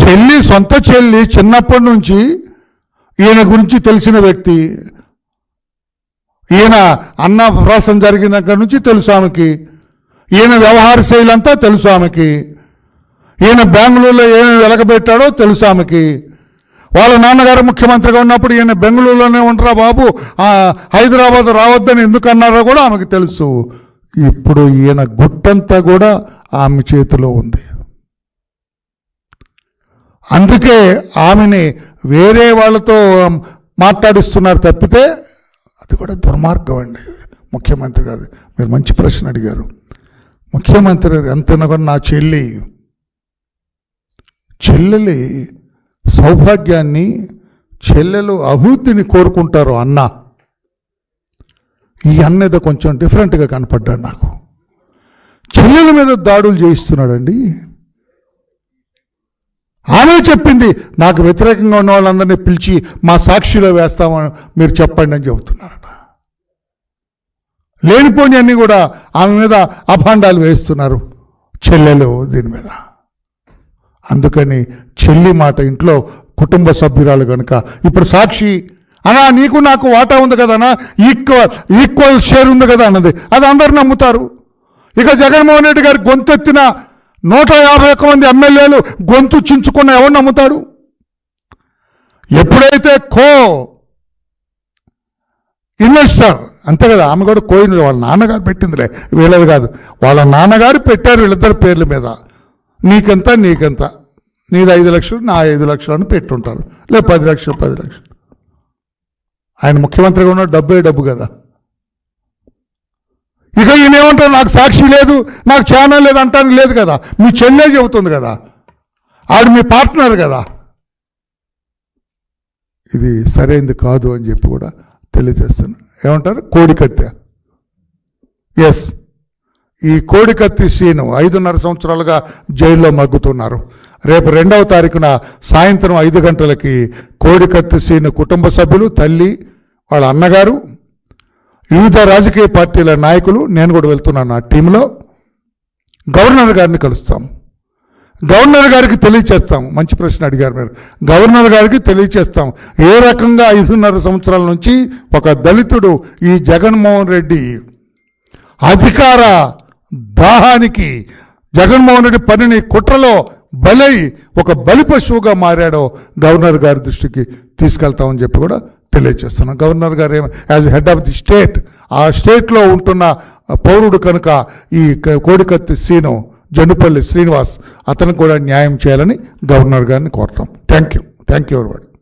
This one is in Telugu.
చెల్లి సొంత చెల్లి చిన్నప్పటి నుంచి ఈయన గురించి తెలిసిన వ్యక్తి. ఈయన అన్నప్రాసం జరిగిన దగ్గర నుంచి తెలుసు ఆమెకి. ఈయన వ్యవహార శైలి అంతా తెలుసు ఆమెకి. ఈయన బెంగళూరులో ఏమి వెలగబెట్టాడో తెలుసు ఆమెకి. వాళ్ళ నాన్నగారు ముఖ్యమంత్రిగా ఉన్నప్పుడు ఈయన బెంగళూరులోనే ఉంటారా బాబు? హైదరాబాద్ రావద్దని ఎందుకు అన్నారో కూడా ఆమెకి తెలుసు. ఇప్పుడు ఈయన గుట్టంతా కూడా ఆమె చేతిలో ఉంది. అందుకే ఆమెని వేరే వాళ్ళతో మాట్లాడిస్తున్నారు తప్పితే అది కూడా దుర్మార్గం అండి. ముఖ్యమంత్రి గారు మీరు మంచి ప్రశ్న అడిగారు. ముఖ్యమంత్రి గారు ఎంత కూడా నా చెల్లి? చెల్లెలి సౌభాగ్యాన్ని చెల్లెలు అభివృద్ధిని కోరుకుంటారు అన్న. ఈ అన్న కొంచెం డిఫరెంట్గా కనపడ్డాడు నాకు. చెల్లెల మీద దాడులు చేయిస్తున్నాడండి. చెప్పింది. నాకు వ్యతిరేకంగా ఉన్న వాళ్ళందరినీ పిలిచి మా సాక్షిలో వేస్తామని మీరు చెప్పండి అని చెబుతున్నారట. లేనిపోని అన్నీ కూడా ఆమె మీద అభాండాలు వేస్తున్నారు చెల్లెలు దీని మీద. అందుకని చెల్లి మాట ఇంట్లో కుటుంబ సభ్యురాలు కనుక ఇప్పుడు సాక్షి అనా నీకు నాకు వాటా ఉంది కదనా ఈక్వల్ ఈక్వల్ షేర్ ఉంది కదా అన్నది. అది అందరు నమ్ముతారు. ఇక జగన్మోహన్ రెడ్డి గారి గొంతెత్తిన నూట యాభై ఒక్క మంది ఎమ్మెల్యేలు గొంతు చించుకున్న ఎవరు నమ్ముతాడు ఎప్పుడైతే కో ఇన్వెస్టర్ అంతే కదా ఆమె కూడా కోయిన్ వాళ్ళ నాన్నగారు పెట్టిందిలే వీళ్ళది కాదు. వాళ్ళ నాన్నగారు పెట్టారు వీళ్ళిద్దరి పేర్ల మీద. నీకెంత నీకెంత. నీది ఐదు లక్షలు నా ఐదు లక్షలు అని పెట్టుంటారు. లే పది లక్షలు పది లక్షలు. ఆయన ముఖ్యమంత్రిగా ఉన్న డబ్బే డబ్బు కదా. ఇక ఈయన ఏమంటారు నాకు సాక్షి లేదు నాకు ఛానల్ లేదు అంటానికి లేదు కదా. మీ చెల్లె చెబుతుంది కదా. ఆడు మీ పార్ట్నర్ కదా. ఇది సరైంది కాదు అని చెప్పి కూడా తెలియజేస్తాను. ఏమంటారు? కోడికత్తె. ఎస్ ఈ కోడికత్తి సీను ఐదున్నర సంవత్సరాలుగా జైల్లో మగ్గుతున్నారు. రేపు రెండవ తారీఖున సాయంత్రం ఐదు గంటలకి కోడికత్తి సీను కుటుంబ సభ్యులు తల్లి వాళ్ళ అన్నగారు వివిధ రాజకీయ పార్టీల నాయకులు నేను కూడా వెళ్తున్నాను ఆ టీంలో. గవర్నర్ గారిని కలుస్తాం. గవర్నర్ గారికి తెలియచేస్తాం. మంచి ప్రశ్న అడిగారు మీరు. గవర్నర్ గారికి తెలియచేస్తాం. ఏ రకంగా ఐదున్నర సంవత్సరాల నుంచి ఒక దళితుడు ఈ జగన్మోహన్ రెడ్డి అధికార దాహానికి జగన్మోహన్ రెడ్డి పనిని కుట్రలో బలై ఒక బలి పశువుగా మారాడో గవర్నర్ గారి దృష్టికి తీసుకెళ్తామని చెప్పి కూడా తెలియజేస్తున్నాం. గవర్నర్ గారు ఏమ as head of the state ఆ స్టేట్లో ఉంటున్న పౌరుడు కనుక ఈ కోడికత్తి సీను జనుపల్లి శ్రీనివాస్ అతనికి కూడా న్యాయం చేయాలని గవర్నర్ గారిని కోరుతాం. Thank you. Thank you ఎవరివాడు.